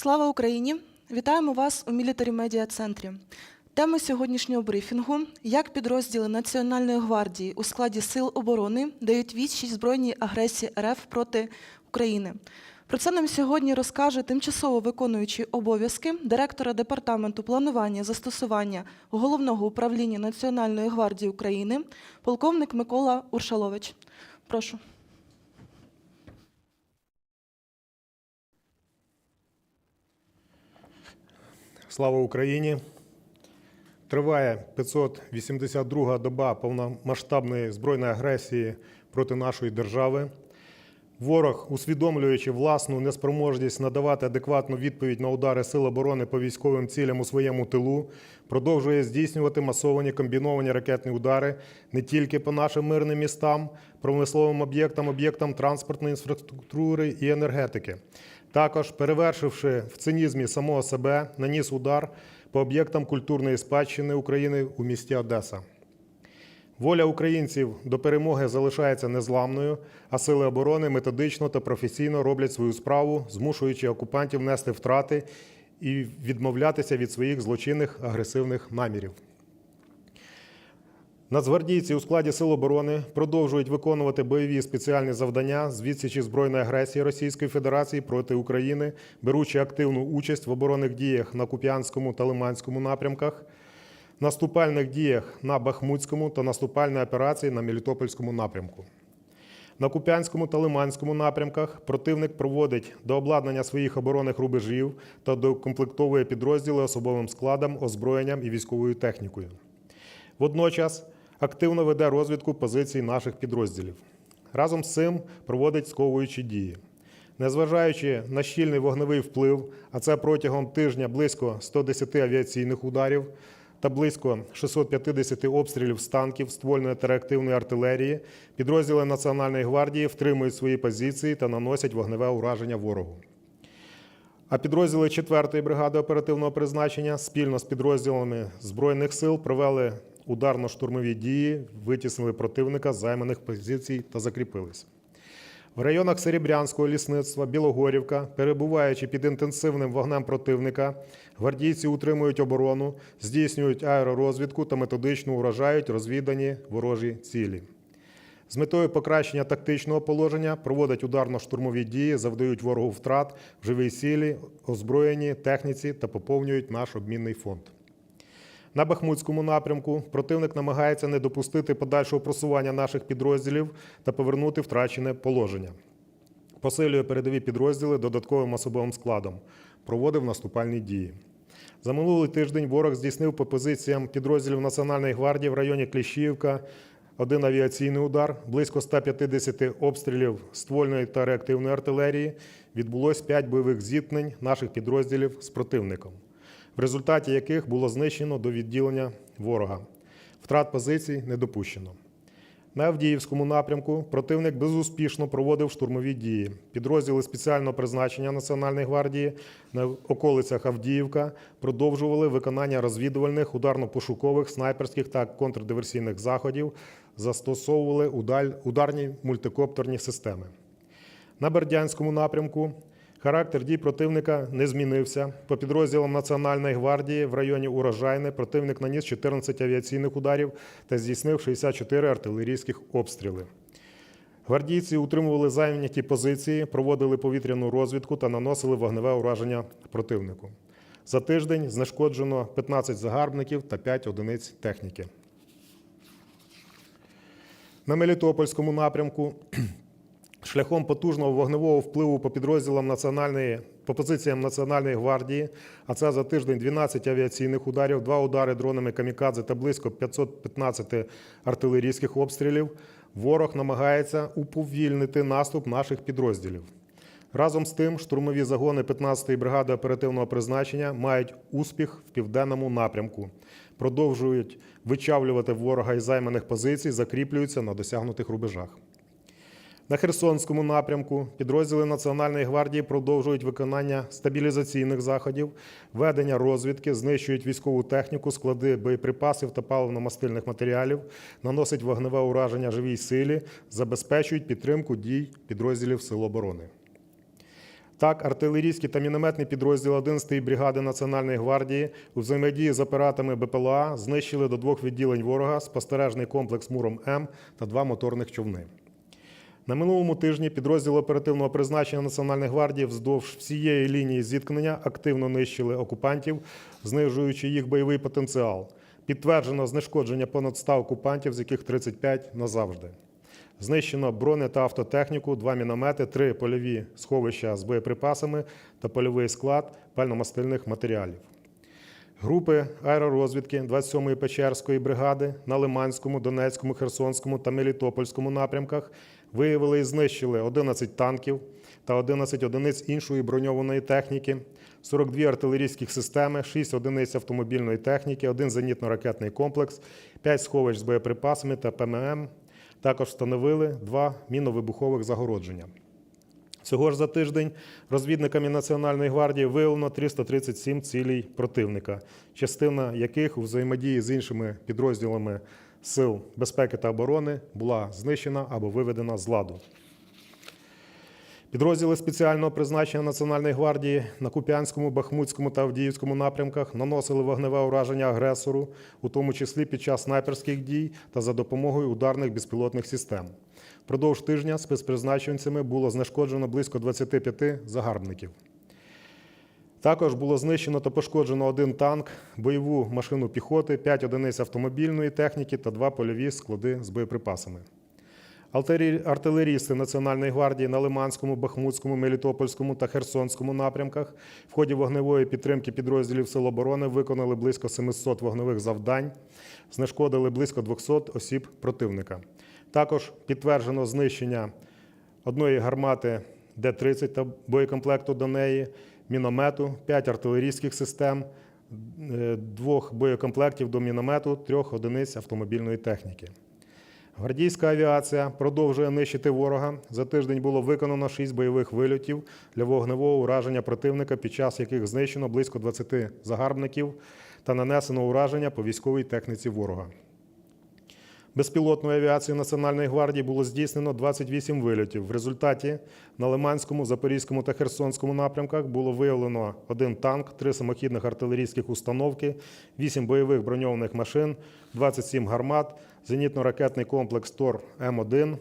Слава Україні! Вітаємо вас у Мілітарі Медіа Центрі. Тема сьогоднішнього брифінгу: як підрозділи Національної гвардії у складі Сил оборони дають відсіч збройній агресії РФ проти України. Про це нам сьогодні розкаже тимчасово виконуючий обов'язки директора департаменту планування застосування головного управління Національної гвардії України, полковник Микола Уршалович. Прошу. Слава Україні! Триває 582 доба повномасштабної збройної агресії проти нашої держави. Ворог, усвідомлюючи власну неспроможність надавати адекватну відповідь на удари Сил оборони по військовим цілям у своєму тилу, продовжує здійснювати масовані комбіновані ракетні удари не тільки по нашим мирним містам, промисловим об'єктам, об'єктам транспортної інфраструктури і енергетики. Також, перевершивши в цинізмі самого себе, наніс удар по об'єктам культурної спадщини України у місті Одеса. Воля українців до перемоги залишається незламною, а сили оборони методично та професійно роблять свою справу, змушуючи окупантів нести втрати і відмовлятися від своїх злочинних агресивних намірів. Нацгвардійці у складі Сил оборони продовжують виконувати бойові спеціальні завдання з відсічі збройної агресії Російської Федерації проти України, беручи активну участь в оборонних діях на Куп'янському та Лиманському напрямках, наступальних діях на Бахмутському та наступальній операції на Мелітопольському напрямку. На Куп'янському та Лиманському напрямках противник проводить до обладнання своїх оборонних рубежів та докомплектовує підрозділи особовим складом, озброєнням і військовою технікою. Водночас активно веде розвідку позицій наших підрозділів. Разом з цим проводить сковуючі дії. Незважаючи на щільний вогневий вплив, а це протягом тижня близько 110 авіаційних ударів та близько 650 обстрілів з танків, ствольної та реактивної артилерії, підрозділи Національної гвардії втримують свої позиції та наносять вогневе ураження ворогу. А підрозділи 4-ї бригади оперативного призначення спільно з підрозділами Збройних сил провели ударно-штурмові дії, витіснили противника з займаних позицій та закріпились. В районах Серебрянського лісництва, Білогорівка, перебуваючи під інтенсивним вогнем противника, гвардійці утримують оборону, здійснюють аеророзвідку та методично уражають розвідані ворожі цілі. З метою покращення тактичного положення проводять ударно-штурмові дії, завдають ворогу втрат в живій силі, озброєнні, техніці та поповнюють наш обмінний фонд. На Бахмутському напрямку противник намагається не допустити подальшого просування наших підрозділів та повернути втрачене положення. Посилює передові підрозділи додатковим особовим складом, проводив наступальні дії. За минулий тиждень ворог здійснив по позиціям підрозділів Національної гвардії в районі Кліщівка один авіаційний удар, близько 150 обстрілів ствольної та реактивної артилерії. Відбулось 5 бойових зіткнень наших підрозділів з противником в результаті яких було знищено до відділення ворога. Втрат позицій не допущено. На Авдіївському напрямку противник безуспішно проводив штурмові дії. Підрозділи спеціального призначення Національної гвардії на околицях Авдіївка продовжували виконання розвідувальних, ударно-пошукових, снайперських та контрдиверсійних заходів, застосовували ударні мультикоптерні системи. На Бердянському напрямку Характер дій противника не змінився. По підрозділам Національної гвардії в районі Урожайне противник наніс 14 авіаційних ударів та здійснив 64 артилерійських обстріли. Гвардійці утримували зайняті позиції, проводили повітряну розвідку та наносили вогневе ураження противнику. За тиждень знешкоджено 15 загарбників та 5 одиниць техніки. На Мелітопольському напрямку шляхом потужного вогневого впливу по підрозділам національної по позиціям Національної гвардії, а це за тиждень 12 авіаційних ударів, 2 удари дронами камікадзе та близько 515 артилерійських обстрілів. Ворог намагається уповільнити наступ наших підрозділів. Разом з тим, штурмові загони 15-ї бригади оперативного призначення мають успіх в південному напрямку, продовжують вичавлювати ворога із займаних позицій, закріплюються на досягнутих рубежах. На Херсонському напрямку підрозділи Національної гвардії продовжують виконання стабілізаційних заходів, ведення розвідки, знищують військову техніку, склади боєприпасів та паливно-мастильних матеріалів, наносять вогневе ураження живій силі, забезпечують підтримку дій підрозділів Сил оборони. Так, артилерійські та мінометні підрозділи 11-ї бригади Національної гвардії у взаємодії з оператами БПЛА знищили до двох відділень ворога спостережний комплекс Муром М та два моторних човни. На минулому тижні підрозділи оперативного призначення Національної гвардії вздовж всієї лінії зіткнення активно нищили окупантів, знижуючи їх бойовий потенціал. Підтверджено знешкодження понад 100 окупантів, з яких 35 назавжди. Знищено брони та автотехніку, два міномети, три польові сховища з боєприпасами та польовий склад пальномастильних матеріалів. Групи аеророзвідки 27-ї Печерської бригади на Лиманському, Донецькому, Херсонському та Мелітопольському напрямках виявили і знищили 11 танків та 11 одиниць іншої броньованої техніки, 42 артилерійських системи, 6 одиниць автомобільної техніки, 1 зенітно-ракетний комплекс, 5 сховищ з боєприпасами та ПММ. Також встановили два міновибухових загородження. Цього ж за тиждень розвідниками Національної гвардії виявлено 337 цілей противника, частина яких у взаємодії з іншими підрозділами Сил безпеки та оборони була знищена або виведена з ладу. Підрозділи спеціального призначення Національної гвардії на Куп'янському, Бахмутському та Авдіївському напрямках наносили вогневе ураження агресору, у тому числі під час снайперських дій та за допомогою ударних безпілотних систем. Впродовж тижня спецпризначенцями було знешкоджено близько 25 загарбників. Також було знищено та пошкоджено один танк, бойову машину піхоти, 5 одиниць автомобільної техніки та два польові склади з боєприпасами. Артилері- Артилерісти Національної гвардії на Лиманському, Бахмутському, Мелітопольському та Херсонському напрямках в ході вогневої підтримки підрозділів Сил оборони виконали близько 700 вогневих завдань, знешкодили близько 200 осіб противника. Також підтверджено знищення одної гармати Д-30 та боєкомплекту до неї, міномету, 5 артилерійських систем, е, двох боєкомплектів до міномету, трьох одиниць автомобільної техніки. Гвардійська авіація продовжує нищити ворога. За тиждень було виконано 6 бойових вильотів для вогневого ураження противника, під час яких знищено близько 20 загарбників та нанесено ураження по військовій техніці ворога. Безпілотною авіацією Національної гвардії було здійснено 28 вильотів. В результаті на Лиманському, Запорізькому та Херсонському напрямках було виявлено один танк, три самохідних артилерійських установки, 8 бойових броньованих машин, 27 гармат, зенітно-ракетний комплекс ТОР М1,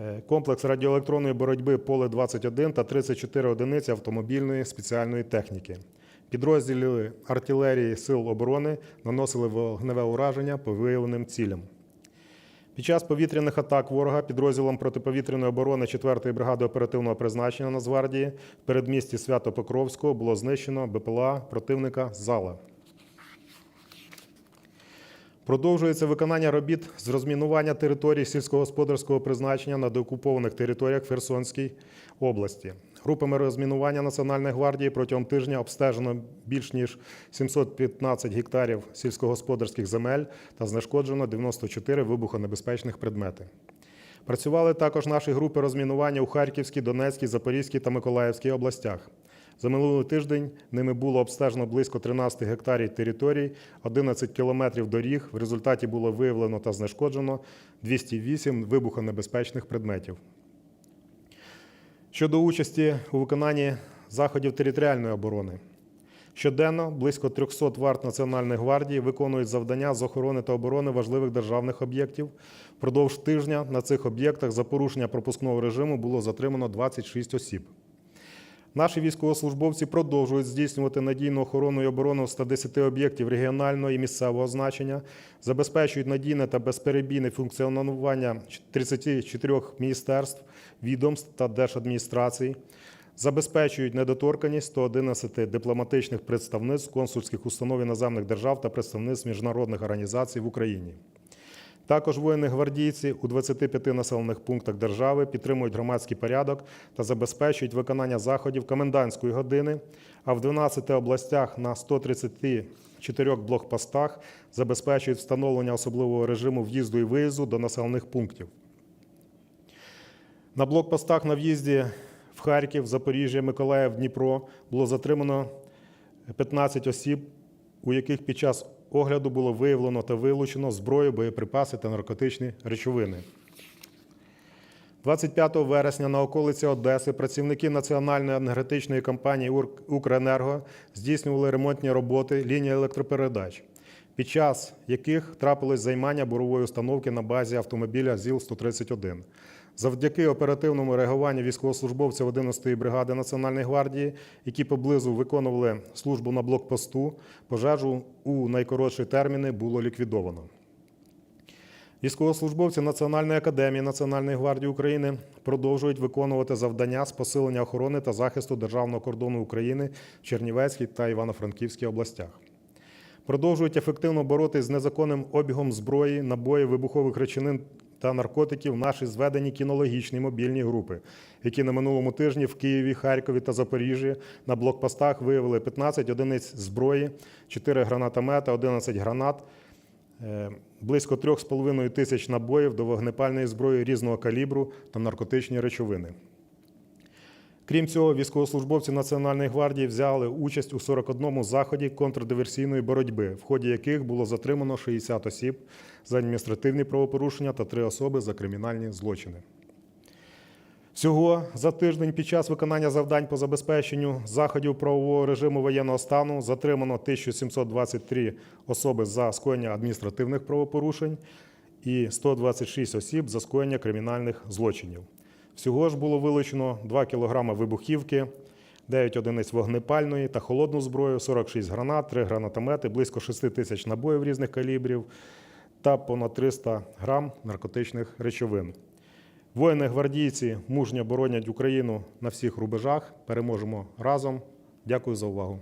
е, комплекс радіоелектронної боротьби Поле 21 та 34 одиниці автомобільної спеціальної техніки. Підрозділи артилерії Сил оборони наносили вогневе ураження по виявленим цілям. Під час повітряних атак ворога підрозділом протиповітряної оборони 4-ї бригади оперативного призначення Нацгвардії в передмісті Свято-Покровського було знищено БПЛА противника Зала. Продовжується виконання робіт з розмінування територій сільськогосподарського призначення на деокупованих територіях Херсонській області. Групами розмінування Національної гвардії протягом тижня обстежено більш ніж 715 гектарів сільськогосподарських земель та знешкоджено 94 вибухонебезпечних предмети. Працювали також наші групи розмінування у Харківській, Донецькій, Запорізькій та Миколаївській областях. За минулий тиждень ними було обстежено близько 13 гектарів територій, 11 кілометрів доріг. В результаті було виявлено та знешкоджено 208 вибухонебезпечних предметів. Щодо участі у виконанні заходів територіальної оборони. Щоденно близько 300 варт Національної гвардії виконують завдання з охорони та оборони важливих державних об'єктів. Впродовж тижня на цих об'єктах за порушення пропускного режиму було затримано 26 осіб. Наші військовослужбовці продовжують здійснювати надійну охорону і оборону 110 об'єктів регіонального і місцевого значення, забезпечують надійне та безперебійне функціонування 34 міністерств, відомств та держадміністрацій, забезпечують недоторканність 111 дипломатичних представництв консульських установ іноземних держав та представництв міжнародних організацій в Україні. Також воїни-гвардійці у 25 населених пунктах держави підтримують громадський порядок та забезпечують виконання заходів комендантської години, а в 12 областях на 134 блокпостах забезпечують встановлення особливого режиму в'їзду і виїзду до населених пунктів. На блокпостах на в'їзді в Харків, Запоріжжя, Миколаїв, Дніпро було затримано 15 осіб, у яких під час огляду було виявлено та вилучено зброю, боєприпаси та наркотичні речовини. 25 вересня на околиці Одеси працівники Національної енергетичної компанії «Укренерго» здійснювали ремонтні роботи лінії електропередач, під час яких трапилось займання бурової установки на базі автомобіля ЗІЛ-131. Завдяки оперативному реагуванню військовослужбовців 11-ї бригади Національної гвардії, які поблизу виконували службу на блокпосту, пожежу у найкоротші терміни було ліквідовано. Військовослужбовці Національної академії Національної гвардії України продовжують виконувати завдання з посилення охорони та захисту державного кордону України в Чернівецькій та Івано-Франківській областях. Продовжують ефективно боротися з незаконним обігом зброї, набоїв, вибухових речовин та наркотиків наші зведені кінологічні мобільні групи, які на минулому тижні в Києві, Харкові та Запоріжжі на блокпостах виявили 15 одиниць зброї, 4 гранатомета, 11 гранат, е, близько 3,5 тисяч набоїв до вогнепальної зброї різного калібру та наркотичні речовини. Крім цього, військовослужбовці Національної гвардії взяли участь у 41 заході контрдиверсійної боротьби, в ході яких було затримано 60 осіб за адміністративні правопорушення та 3 особи за кримінальні злочини. Всього за тиждень під час виконання завдань по забезпеченню заходів правового режиму воєнного стану затримано 1723 особи за скоєння адміністративних правопорушень і 126 осіб за скоєння кримінальних злочинів. Всього ж було вилучено 2 кг вибухівки, 9 одиниць вогнепальної та холодну зброю, 46 гранат, 3 гранатомети, близько 6 тисяч набоїв різних калібрів та понад 300 грам наркотичних речовин. Воїни-гвардійці мужньо боронять Україну на всіх рубежах. Переможемо разом. Дякую за увагу.